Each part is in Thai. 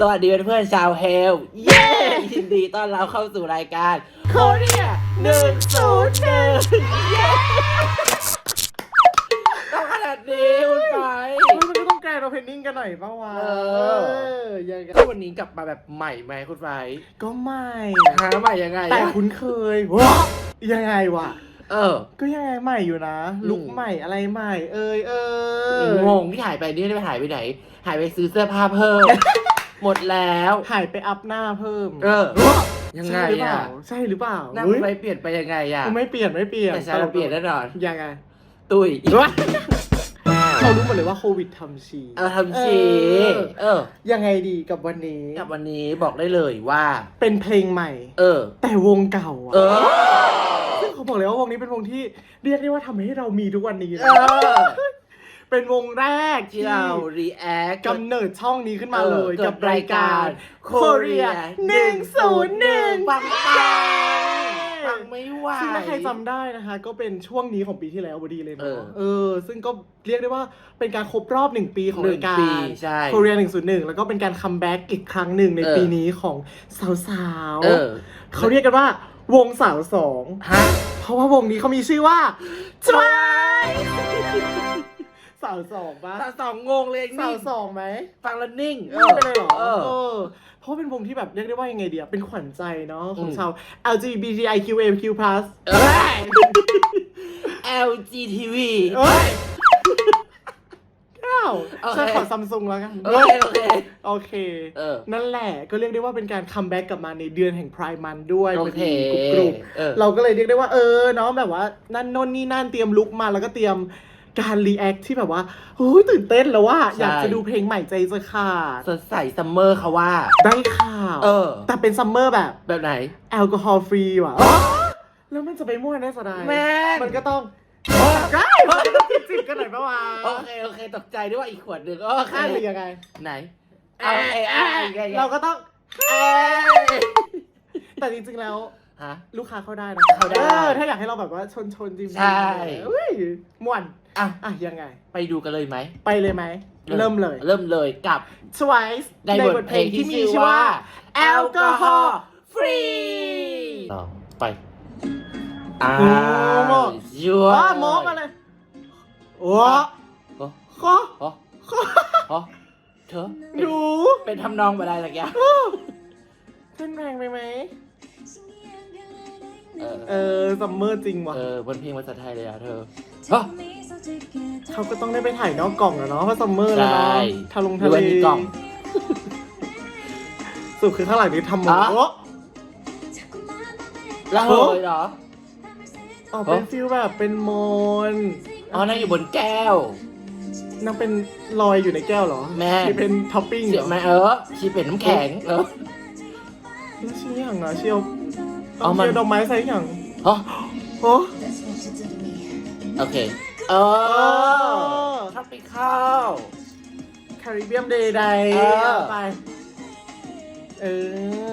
สวัสดีเพื่อนๆชาวเฮล เย้ ยินดีต้อนรับเข้าสู่รายการโคเรียหนึ่งศูนย์หนึ่งเย้ต้องขนาดนี้คุณไปมันก็ต้องแกรนด์โอเพนนิ่งกันหน่อยป่าวะเอออยังไงวันนี้กลับมาแบบใหม่ไหมคุณไฟก็ไม่หาใหม่ยังไงแต่อะคุ้นเคยวะยังไงวะเออ ก็ยังไงใหม่อยู่นะอืมลุกใหม่อะไรใหม่ เอยเอยงงที่หายไปนี่ไม่หายไปไหน หายไปซื้อเสื้อผ้าเพิ่ม หมดแล้วหายไปอัพหน้าเพิ่มเออวะยังไงใช่หรือเปอะล่าใช่หรือเปล่าหน้าเฮ้ยไฟเปลี่ยนไปยังไงอะไม่เปลี่ยนไม่เปลี่ยนแต่ฉันเปลี่ยนแน่นอน ยังไงตุ้ยเขารู้หมดเลยว่าโควิดทำชี เอาทำชีเออ เออ ยังไงดีกับวันนี้กับวันนี้บอกได้เลยว่า เป็นเพลงใหม่ เออ แต่วงเก่าอะเออ ซึ่งเขาบอกเลยว่าวงนี้เป็นวงที่เรียกได้ว่าทำให้เรามีทุกวันนี้เอนะอ เป็นวงแรกที่ที่เรา react กำเนิดช่องนี้ขึ้นมาเลยออกับรายการ Korea Korea 101 ปังปังปังไม่ไหว ซึ่งถ้าใครจำได้นะคะ ก็เป็นช่วงนี้ของปีที่แล้วพอดีเลยเออเนาะเออ ซึ่งก็เรียกได้ว่าเป็นการครบรอบหนึ่งปีของหนึ่รางยการปีใช่ Korea 101แล้วก็เป็นการคัมแบ็กอีกครั้งหนึ่งในเออปีนี้ของสาวเออๆเขาเรียกกันว่าวงสาวสองฮะเพราะว่าวงนี้เขามีชื่อว่า Twice สาวสองปะสาวสองงงเลยสานี่วสองไหมฟังแล้วนิ่งไม่ไปเลยเหรอเออ เออเพราะเป็นวงที่แบบเรียกได้ว่ายังไงเดียเป็นขวัญใจเนาะของอืม ชาว LGBTIQAQ+ เอ้ย LGTV เอ้ยอ้าวโอเค ฉันขอซัมซุงแล้วกัน โอเคโอเค โอเค เออ นั่นแหละก็เรียกได้ว่าเป็นการคัมแบ็กกลับมาในเดือนแห่งพรายมันด้วยโอเคกรุบเออๆเราก็เลยเรียกได้ว่าเออเนาะแบบว่านั่นโน่นนี่นั่นเตรียมลุกมาแล้วก็เตรียม การรีแอคที่แบบว่าโอ้ยตื่นเต้นแล้วว่า ใช่ อยากจะดูเพลงใหม่ใจจะขาด สดใสซัมเมอร์เขาว่า ได้ข่าว เออ แต่เป็นซัมเมอร์แบบแบบไหน แอลกอฮอล์ฟรีว่ะ แล้วมันจะไปมั่วได้สดายแม่ง มันก็ต้องใกล้จิบกันหน่อยปะวะโอเค โอเค ตกใจด้วยว่าอีกขวดหนึ่งโอเคค่าหรือยังไงไหน เอาเอ้ยเอาเอ้ยเอาเอ้ยเราก็ต้อง เอ้ยแต่จริงๆแล้ว ฮะ ลูกค้าเข้าได้นะเข้าได้ออถ้าอยากให้เราแบบว่าชนชนๆจริงๆใช่อุ้ยม่วน อะอะยังไง ไปดูกันเลยไหม ไปเลยไหม เริ่มเลย เริ่มเลยกับ Twice ในบทเพลงที่มีชื่อว่าแอลกอฮอล์ฟรีต่อไปอ่าโอ้โหยัวว้ามอกอะไรโอ้โอ้ข้อโอ้ข้อโอ้เธอเป็นดูเป็นทำนองอะไรล่ะแกเต้นแรงไปไหมเออเออซัมเมอร์จริงว่ะเออบนเพลงภาษาไทยเลยอะเธอ เอ้อเขาก็ต้องได้ไปถ่ายนอกกล่องอะเนาะเพราะซัมเมอร์แล้วใช่เนาะทะลงหรืทะอเลว่ามีกล่องสุดคือข้างหลังนี้ทำหมดอ๋อ โอ้แล้วเฮ้ยเหรอ อ๋อเป็นฟิลแบบเป็นโมนอ๋อนั่งอยู่บนแก้ว นางเป็นลอยอยู่ในแก้วเหรอแม่ ที่เป็นท็อปปิ้งเสีเหรยอไหมเออชีเป็นน้ำแข็งเออ แล้วชี้อย่างนะเชียวอ๋เอาอมัน เชียวดอกไม้ใส่อย่างอ๋อโอ้โอเค เออชอบไปเข้าคาริเบียมเดย์ใดเออ ไป เอ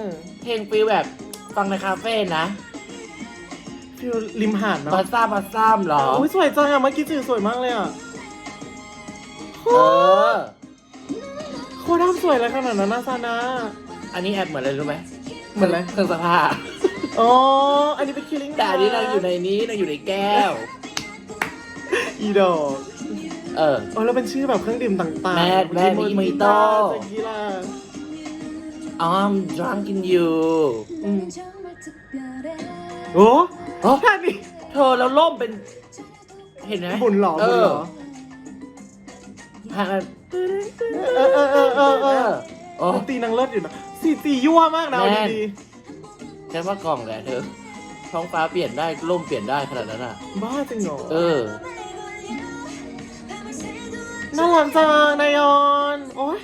อเพลงฟิลแบบฟังในคาเฟ่นะฟิลริมหาดเนาะบาซ่าบาซ่ามเหรอ อุ้ยสวยจังอะเมื่อกี้จือสวยมากเลยอะเออ โคตรทำสวยเลยขนาดนั้นนะซานะอันนี้แอบเหมือนอะไรรู้ไหมเหมือนอะไร เครื่องซักผ้า อ๋อ อันนี้เป็นคิลลิ่งแต่อันนี้นางอยู่ในนี้นางอยู่ในแก้ว อีดอก เอออ๋อแล้วเป็นชื่อแบบเครื่องดื่มต่างๆแมดแมดเมื่อกี้มิโต้เจกี้ล่ะ I'm drunk in you อืม โอ้โอ้แค่นี้เธอแล้วล่มเป็น เห็นไหมบุญเหรอเอบุญอเหรอฮะเออเออเออเออเอเอออโอ้ ดนตรีนางเลิศอยู่นะสีตียั่วมากนะเอาแม่นดีฉันว่ากล่องแหละเธอ ท้องฟ้าเปลี่ยนได้ล่มเปลี่ยนได้ขนาดนั้นอะ ๆบ้าจริงเหรอเออ น่ารักจังนายอนโอ้ย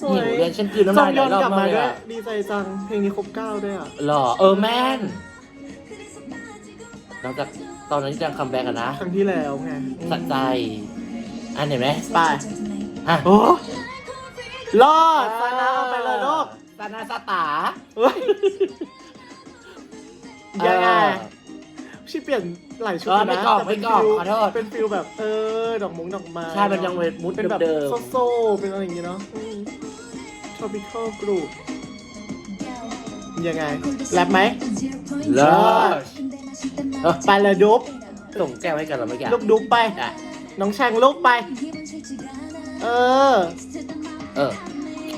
สวหิยวเรียนฉันกลืนน้ำจลาอยงหยลาอยนรอบกลับมากมาเลยด้วยอะดีใจจังเพลงนี้ครบเก้าด้วยอะหล่อเออแม่นหลังจากตอนนั้นที่จังคัมแบ็กอะนะครั้งที่แล้วไงสัใจอันเห็นไหมไปฮะโอ้รอดซานาเอาไปเลยลูกซานาสตาเฮ้ยยังไง เออ ชิเปลี่ยนหลายชุดเอออยู่ไม่นะกรอกแต่เป็นไม่กรอกฟิลขอโทษ เป็นฟิลแบบเออดอกมุ้งดอกไม้ใช่มันยังเป็นมุดเป็นแบบเดิมโซโซ่เป็นอะไรอย่างงี้เนาะอืมช tropical group ยังไงแรปไหมเลิศ เออ ไปละดุบส่งแก้วให้กันเราไม่อยากลูกดุบไป อะน้องแชงลูกไป เออ เออ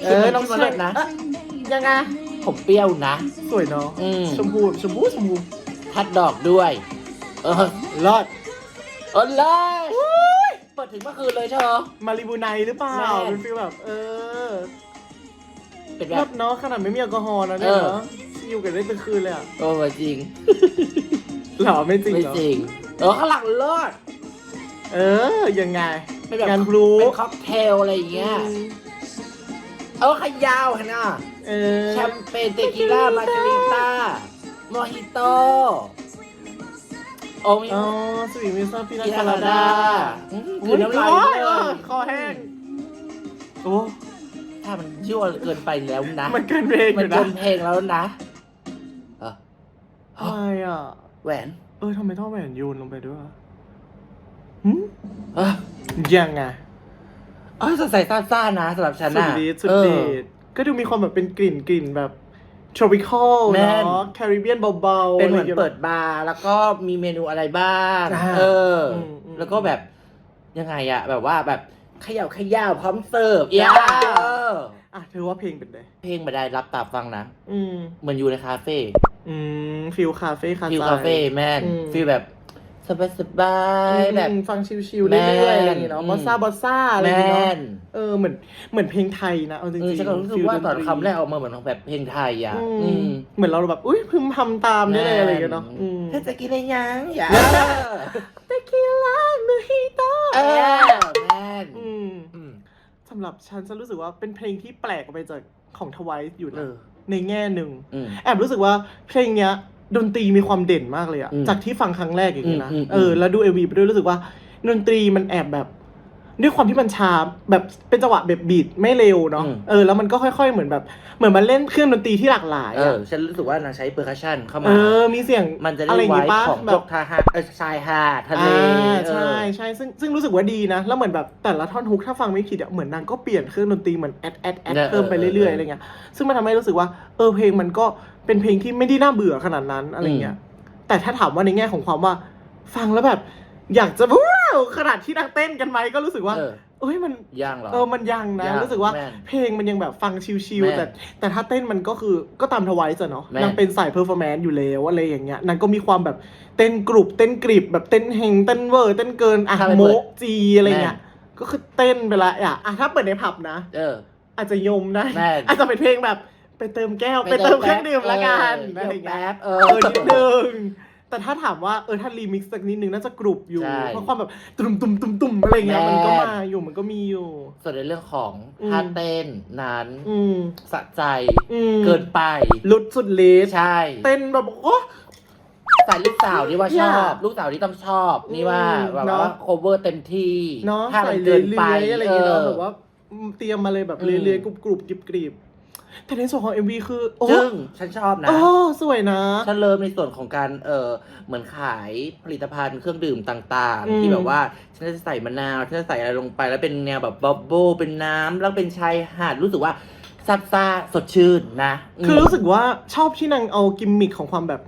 เออน้องมาแชเลิงศนะเอ้ยยังไง ผมเปรี้ยวนะ สวยเนาะอืม ชมพูชมพูชมพู ทัดดอกด้วย เออรอดเออเลยเปิดถึงเมื่อคืนเลยเธอ มาริบูไนหรือเปล่า แม่ เป็นฟีลแบบ เออเป็นแบรอบดเนาะขนาดไม่มีแอลกอฮอล์นะเนี่ยเออ เนาะอยู่กันได้เป็นคืนเลยอะโอ้จริง หรอไม่จริงไม่เหรอ จริง เออข้างหลังเลิศเออ ยังไง เป็นแบบงานพลุ เป็นค็อกเทลอะไรอย่างเงี้ย เออขยาวขนาดเออแชมเปญเตกิล่ามาการิต้า มอฮิโตโอ้มีอ๋อสวีทมิสเตอร์พีนัพิทนาคาราดาดาคือน้ำลายโอ้เลยเออคอแห้งโอ้ถ้ามันชั่วเกินไปแล้วนะ มันเกินเพลงอมันยู่เกินะนเพลงแล้วนะเอออะไรอะ แหวนเออทำไมท่อแหวนโยนลงไปด้วยวะหืมเออยังไงเออสดใสซ่าๆนะสำหรับฉันสุดน่ะดีสุดเอดีอก็ดูมีความแบบเป็นกลิ่นกลิ่นแบบ tropical แม่น เนาะ Caribbean เบาๆเป็นเหมือนอะไรอย่างเปิงี้ยดบาร์แล้วก็มีเมนูอะไรบ้าง อ่าเอออมอืมแล้วก็แบบยังไงอะแบบว่าแบบเขย่าเขย่าพร้อมเสิร์ฟย่า เอออะเธอว่าเพลงเป็นไงเพลงมาได้รับตาฟังนะอืม เหมือนอยู่ในคาเฟ่อืมฟิลคาเฟ่คา ฟิลใจคาเฟ่แม่นอืม ฟิลแบบ สบายสบายๆแบบ อืมฟังชิวๆเรื่อยๆอะไรอย่างเงี้ยเนาะแม่นบอสซ่าบอสซ่าอะไรอแมย่างเงี้ย่เนาะน เออเหมือนเหมือนเพลงไทยนะเอาจริงเออๆฉันก็รู้สึกว่าตอนคำแรกออกมาเหมือนแบบเพลงไทยอะอืมอืมเหมือนเราแบบอุ้ยพึมพำตามได้เลยอะไรอย่างเงี้ยเนาะอืม เธอจะกินอะไรยังอย่าเตคิลาเมฮิโตเออแม่นอืมอืมสำหรับฉันฉันรู้สึกว่าเป็นเพลงที่แปลกออกไปจากของทวายอยู่เอนะอในแง่หนึ่ง อืม แอบรู้สึกว่าเพลงเนี้ย ดนตรีมีความเด่นมากเลยอะอืมจากที่ฟังครั้งแรกอย่างนี้นะ อืมอืมเออ แล้วดูเอวีไปด้วยรู้สึกว่า ดนตรีมันแอบแบบ ด้วยความที่มันช้าแบบเป็นจังหวะแบบบีทไม่เร็วเนาะอืม เออแล้วมันก็ค่อย ๆ เหมือนแบบ เหมือนมันเล่นเครื่องดนตรีที่หลากหลายเออะอฉันรู้สึกว่านางใช้เปอร์คัชชันเข้าเอมาอมีเสียงมันจะอะได้ไรอย่างไว้งี้ป่ะของแบพบวกทาหาดเออชายหาดทะเลอ่าเออใช่ใช่ซึ่งซึ่งรู้สึกว่าดีนะ แล้วเหมือนแบบแต่ละท่อนฮุกถ้าฟังไม่ผิดอะเหมือนนางก็เปลี่ยนเครื่องดนตรีเหมือนแอดแอดแอดเออเพิ่มไปเออเรื่อยๆเอออะไรเงี้ยซึ่งมันทำให้รู้สึกว่าเออเพลงมันก็เป็นเพลงที่ไม่ได้น่าเบื่อขนาดนั้นอะไรเงี้ยแต่ถ้าถามว่าในแง่ของความว่าฟังแล้วแบบ อยากจะว้าวขนาดที่นางเต้นกันไหมก็รู้สึกว่า เออเอ้ยมัน ย่างเหรอ เออ มันยังนะ ยังรู้สึกว่าแม่นเพลงมันยังแบบฟังชิลแม่ๆ นแต่แต่ถ้าเต้นมันก็คือก็ตามทวายส์อะเนาะแม่นนางเป็นสายเพอร์ฟอร์แมนซ์อยู่แล้วอะไรอย่างเงี้ยนางก็มีความแบบเต้นกรุบเต้นกริบแบบเต้นเฮงเต้นเวอร์เต้นเกินอะถ้าไปโมเปิดจีอะไรเงี้ยก็คือเต้นไปละอะอะถ้าเปิดในผับนะ เออ อาจจะยมได้ แม่น อาจจะเป็นเพลงแบบไปเติมแก้วไปเติมเครื่องดื่มละกันเอออะไรเงี้ย แป๊บเอเอออนิดนึง แต่ถ้าถามว่าเออถ้ารีมิกซ์สักนิดนึงน่าจะกรุบอยู่ ใช่ เพราะความแบบตุ่มตุ่มตุ่มตุ่มอะไรเงี้ยมันก็แม่นมาอยู่มันก็มีอยู่ ส่วนในเรื่องของอืมท่าเต้นนั้นอืมสะใจ อืมเกินไป ลุดสุดฤทธิ์ใช่เต้นแบบโอ้ สายลูกสาวนี่ว่าชอบเนี่ยลูกสาวที่ต้องชอบนี่ว่าอืมแบบเนอะว่า cover เต็มที่เนาะถ้าใส่มันเรืเกิอยนเรืไปอยอะไรอย่างเงี้ยเนาะเออแบบว่าเตรียมมาเลยแบบอืมเรือยๆกรุบกรุบกริบกริบ แต่ในส่วนของ MV คือโอ้ซึ่งฉันชอบนะ โอ้สวยนะ ฉันเริ่มในส่วนของการเออเหมือนขายผลิตภัณฑ์เครื่องดื่มต่างอืม ๆ ที่แบบว่าฉันจะใส่มะนาวฉันจะใส่อะไรลงไป แล้วเป็นแนวแบบบับเบิลเป็นน้ำแล้วเป็นชายหาดรู้สึกว่าซับซ่าสดชื่นนะม คือรู้สึกว่าชอบที่นางเอากิมมิคของความแบบ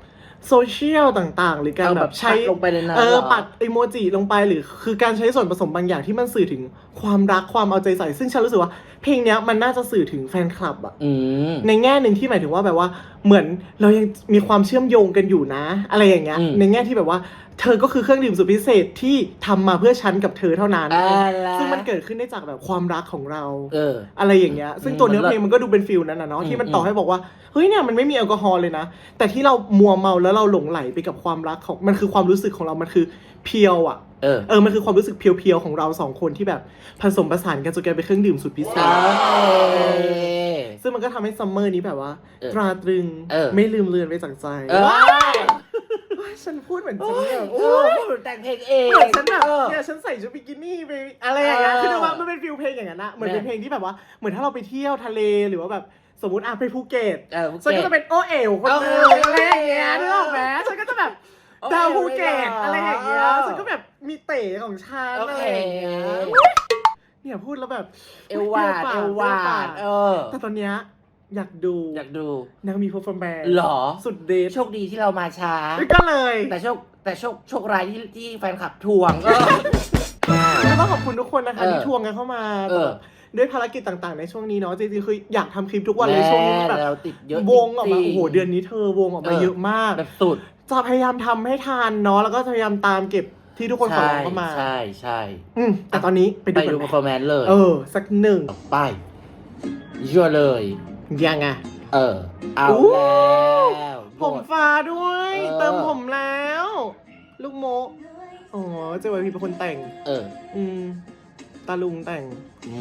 โซเชียลต่างๆ หรือการเอาแบแบบบใช้ปัดลงไปในน้ำเออเหรอ ปัดอีโมจิลงไปหรือคือการใช้ส่วนผสมบางอย่างที่มันสื่อถึงความรักความเอาใจใส่ ซึ่งฉันรู้สึกว่าเพลงเนี้ยมันน่าจะสื่อถึงแฟนคลับอะอืม ในแง่หนึ่งที่หมายถึงว่าแบบว่าเหมือนเรายังมีความเชื่อมโยงกันอยู่นะ อะไรอย่างเงี้ยอืม ในแง่ที่แบบว่า เธอก็คือเครื่องดื่มสุดพิเศษที่ทำมาเพื่อฉันกับเธอเท่านั้นอะไรซึ่งมันเกิดขึ้นได้จากแบบความรักของเรา เออ อะไรอย่างเงี้ย ซึ่งอืมตัวเนื้อมันเพลงมันก็ดูเป็นฟิลนั้นนะเนาะอืมที่มันต่อให้บอกว่า เฮ้ยเนี่ยมันไม่มีแอลกอฮอล์เลยนะ แต่ที่เรามัวเมาแล้วเราหลงไหลไปกับความรักของ มันคือความรู้สึกของเรา มันคือเพียวอะ เออ เออ มันคือความรู้สึกเพียวๆของเราสองคนที่แบบผสมผสานกันจนกลายเป็นเครื่องดื่มสุดพิเศษ ซึ่งมันก็ทำให้ซัมเมอร์นี้แบบว่า เออตราตรึง เออ ไม่ลืมเลือนไปจากใจเออว้ายฉันพูดเหมือนฉันแบบโอ้โอ้ยยแต่งเพลงเองเหมือนฉันแบบเออ เนี่ยฉันใส่ชุดบิกินี่ไปอะไรอย่างเงี้ยเออคือดูว่ามันเป็นฟิลเพลงอย่างนั้นนะเหมือนเป็นแม่เพลงที่แบบว่าเหมือนถ้าเราไปเที่ยวทะเลหรือว่าแบบสมมติอะไปภูเก็ตเออฉันก็จะเป็นโอเอ๋วคนหนึงโอเอ๋วอะไรอย่างเงี้ยนึกออกไหมฉันก็จะแบบโอเอ๋ว ดาวภูเก็ตเลยเหรอออะไรอย่างเงี้ยฉันก็แบบมีเต๋ของฉันโออะไรเคอย่างเงี้ยเนี่ยพูดแล้วแบบเอวหวานเอวหวานเออ แต่ตอนเนี้ยอยากดูอยากดูนางมี performance หรอ สุดเดชโชคดีที่เรามาช้า ก็เลย แต่โชคแต่โชคโชคร้ายที่ที่แฟนคลับทวงเออก็ต้องขอบคุณทุกคนนะคะเออที่ทวงกันเข้ามาเออด้วยภารกิจต่างๆ ในช่วงนี้เนาะจริงๆคืออยากทำคลิปทุกวันเลยช่วงนี้แบบแเราติดเยอะวงออกมาจริโอ้งๆโหเดือนนี้เธอวงออกมาเออเยอะมากแบบสุด จะพยายามทำให้ทันเนาะแล้วก็จะพยายามตามเก็บที่ทุกคนขอใช่ร้องเข้ามาใช่ใช่อืมแต่ตอนนี้ไปไปดูดู กันไหม performance เลยเออ สักหนึ่งไปยั่วเลย ยังไง เออ เอาอู้ แล้วผมฟ้าด้วย เออ เติมผมแล้ว ลูกโมะอ๋อเจวพีเป็นคนแต่ง เอออืมตาลุงแต่งอื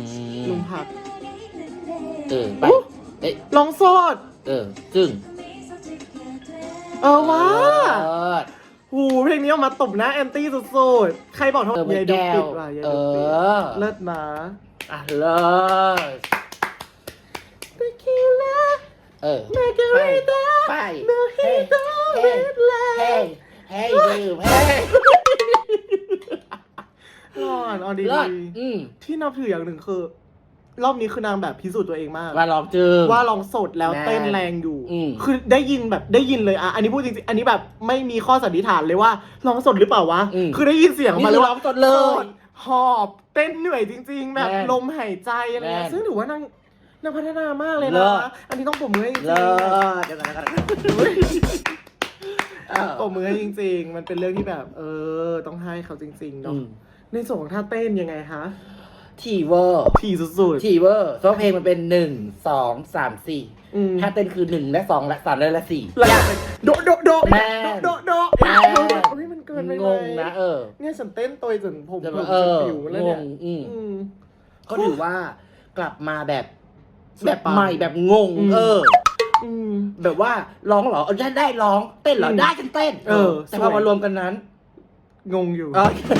ลุมงผักเออไปอู้เอ๊ะ ลองโสด เออจึง เออว่าเออหูเพลงนี้ออกมาตบหน้าแอนตี้สุดๆ ใครบอกทำเออไมยายดุกแก้ปิวดว่ะยายเอดุกปิดอเลิศนะอะเลิศตะคิล่เออเมการิตาไปเดอะฮิโตเวทแลเฮ้นยเฮ้ยดื่มเฮ้ยหล่อนออดีเลิศอืม ที่นับถืออย่างหนึ่งคือ รอบนี้คือนางแบบพิสูจน์ตัวเองมาก ว่าลองจึงว่าลองสดแล้วแน่เต้นแรงอยู่ อืม คือได้ยินแบบได้ยินเลยอะอันนี้พูดจริงๆ อันนี้แบบไม่มีข้อสันนิษฐานเลยว่าลองสดหรือเปล่าวะ อืมคือได้ยินเสียงนี่มาคืเลอยร้ว่าองสดเลยหอบเต้นเหนื่อยจริง ๆ แบบแน่นลมหายใจอะไรเงี้ยแน่นซึ่งถือว่านางนางพัฒนามากเลยเลินะ ศ อันนี้ต้องปรบมือให้จริงเลิๆศเดี๋ยวก่อนนะครับเออปรบมือให้จริง ๆ มันเป็นเรื่องที่แบบ เออ ต้องให้เขาจริงๆอืเนาะมในส่วนของท่าเต้นยังไงคะ ทีเวอร์ถี่สุดทีเวอร์เพราะเพลงมันเป็นหนึ่งสองสามสี่ๆอืมถ้าเต้นคือหนึ่งและสองและสามและและสี่ แล้วก็เป็นโดะโดะโดะแม่โดะโดะแม่ โดะโดะเฮ้ยมันเกินไปไหมงงนะเออเนี่ยฉันเต้นตัวจนผมจะผมเอจะอปิวแล้วงเนี่ยงอืม อืม ก็ถือว่ากลับมาแบบ สุดแบบปังใหม่แบบงง อืม เออ อืม แบบว่าร้องเหรอเออได้ได้ร้องเต้นเหรออืมได้ฉันเต้นเออแต่สวยพอมารวมกันนั้นงงอยู่ เออคือ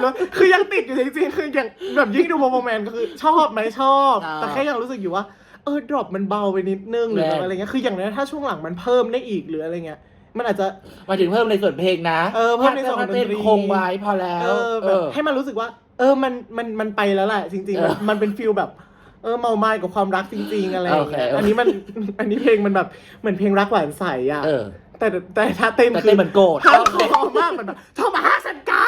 แบบว่าคือยังติดอยู่จริงๆคือยังแบบยิ่งดูโมโมแมนก็คือชอบไหมชอบอ่าแต่แค่ยังรู้สึกอยู่ว่าเออดรอปมันเบาไปนิดนึงหรือแน่อะไรเงี้ยคืออย่างนั้นถ้าช่วงหลังมันเพิ่มได้อีกหรืออะไรเงี้ยมันอาจจะ มาถึงเพิ่มในส่วนเพลงนะเออเพิ่มในส่วนของถ้าเต้นดนตรีคงไว้พอแล้วเออแบบให้มันรู้สึกว่า เออมันมันมันไปแล้วแหละจริงๆเอมันอมันเป็นฟิลแบบ เออเมาไม้กับความรักจริง ๆ อะไรอย่างเงี้ยโอเคโอเค อันนี้มัน อันนี้เพลงมันแบบเหมือนเพลงรักหวานใสอะ เออแต่แต่ถ้าเต้นแต่คืเต้อนเหมือนโกรธฮาร์ดคอร์มากมันแบบเธอมาหาฉันกะเนี่ย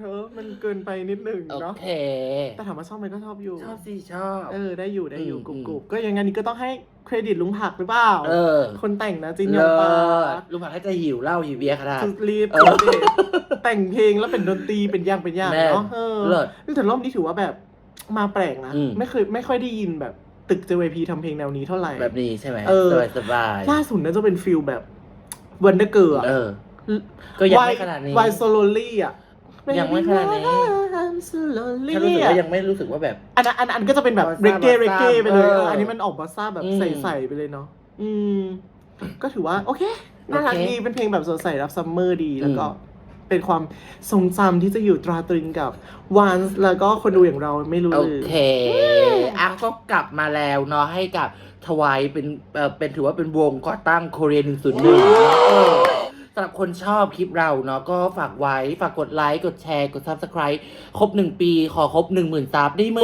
เธอมันเกินไปนิดนึงโอเนาะเค แต่ถามว่าชอบไหมก็ชอบอยู่ ชอบสิชอบ เออได้อยู่ได้อยู่อืม กรุบอืมกรุบก็ยังไงนี้ก็ต้องให้เครดิตลุงผักหรือเปล่าเออคนแต่งนะจินยเลิองปาศลุงผักให้จะหิวเหล้าหิวเบียร์ขนาด สุดรีบเออสุดฤทธิ์แต่งเพลงแล้วเป็นดนตรีเป็นอย่างเป็นอย่างแน่ เนาะเออเลิศ นี่แต่รอบนี้ถือว่าแบบมาแปลกนะอืม ไม่เคยไม่ค่อยได้ยินแบบตึก JYP ทำเพลงแนวนี้เท่าไหร่ แบบนี้ใช่ไหมเออ สบายสบายล่าสุดน่าจะเป็นฟิลแบบวันเดอร์เกิร์เออ ก็ยังไม่ขนาดนี้ วายโซโลลี่อะ ยังไม่ขนาดนี้ slowly ถ้ารู้สึกอะว่ายังไม่รู้สึกว่าแบบ อันนั้นอันอันก็จะเป็นแบบบอสซ่าเรเก้บอสซ่าเรเก้ไปเลยเออเอออันนี้มันออกบอสซ่าแบบอืม ใสๆไปเลยเนาะอืม ก็ถือว่า โอเคน่ารักโอเคดีเป็นเพลงแบบสดใสรับซัมเมอร์ดีแล้วก็อืมเป็นความทรงจำที่จะอยู่ตราตรึงกับวันแล้วก็คนดูอย่างเราไม่รู้โอเลยเคอะก็กลับมาแล้วเนาะให้กับทวายเป็นเอ่อเป็นถือว่าเป็นวงก่อตั้งโคเรียหนึ่งศูนย์หนึ่งเออสำหรับคนชอบคลิปเราเนาะก็ฝากไว้ ฝากกดไลค์ กดแชร์ กด subscribe ครบหนึ่งปี ขอครบหนึ่งหมื่นซับได้ไหม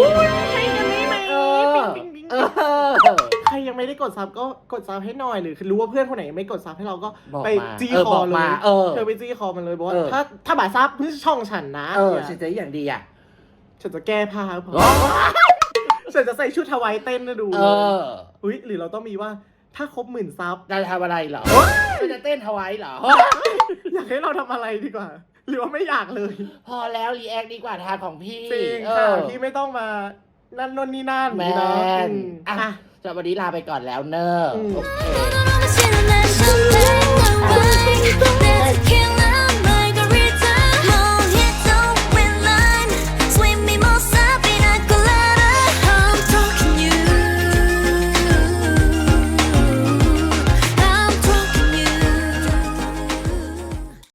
ให้เงินได้ไหมเออปิ๊งปิ๊งเอปิ๊งอใครยังไม่ได้กดซับก็กดซับให้หน่อยหรือรู้ว่าเพื่อนคนไหนยังไม่กดซับให้เราก็บอกไปมาจี้เออคบออกเลมายเออเธอไปจี้คอมันเลยบอกว่าเออ ถ้าถ้าบ่ายซับไม่ใช่ช่องฉันนะเออนี่ยฉันจะอย่างดีอะ ฉันจะแก้ผ้าให้พออ๋อฉันจะใส่ชุดทวายเต้นให้ดูเออ อุ้ยหรือเราต้องมีว่า ถ้าครบหมื่นซับ จะทำอะไรเหรอจะจะเต้นทวายเหรอ อยากให้เราทำอะไรดีกว่า หรือว่าไม่อยากเลย พอแล้วรีแอคดีกว่าทางของพี่ จริง เอ ค่ะ อ ที่ไม่ต้องมานั่นนนนี่นั่น แม เนาะ น อืม อ่ะ อ่ะ สำหรับวันนี้ลาไปก่อนแล้วเนอะ อืม โอเค 너무 싫은 난 정말 너무 힘들어